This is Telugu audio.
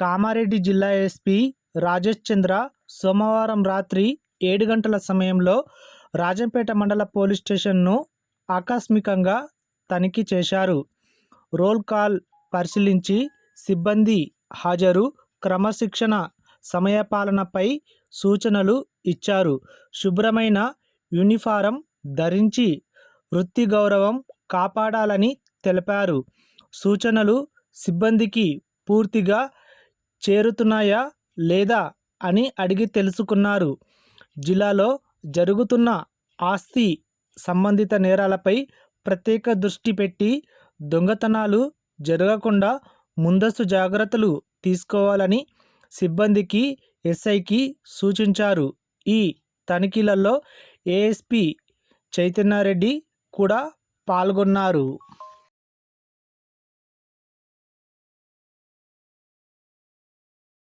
కామారెడ్డి జిల్లా ఎస్పీ రాజేష్ చంద్ర సోమవారం రాత్రి ఏడు గంటల సమయంలో రాజంపేట మండల పోలీస్ స్టేషన్ను ఆకస్మికంగా తనిఖీ చేశారు. రోల్ కాల్ పరిశీలించి సిబ్బంది హాజరు. క్రమశిక్షణ సమయపాలనపై సూచనలు ఇచ్చారు. శుభ్రమైన యూనిఫారం ధరించి వృత్తి గౌరవం కాపాడాలని తెలిపారు. సూచనలు సిబ్బందికి పూర్తిగా చేరుతున్నాయా లేదా అని అడిగి తెలుసుకున్నారు. జిల్లాలో జరుగుతున్న ఆస్తి సంబంధిత నేరాలపై ప్రత్యేక దృష్టి పెట్టి దొంగతనాలు జరగకుండా ముందస్తు జాగ్రత్తలు తీసుకోవాలని సిబ్బందికి ఎస్ఐకి సూచించారు. ఈ తనిఖీలలో ఏఎస్పి చైతన్యారెడ్డి కూడా పాల్గొన్నారు.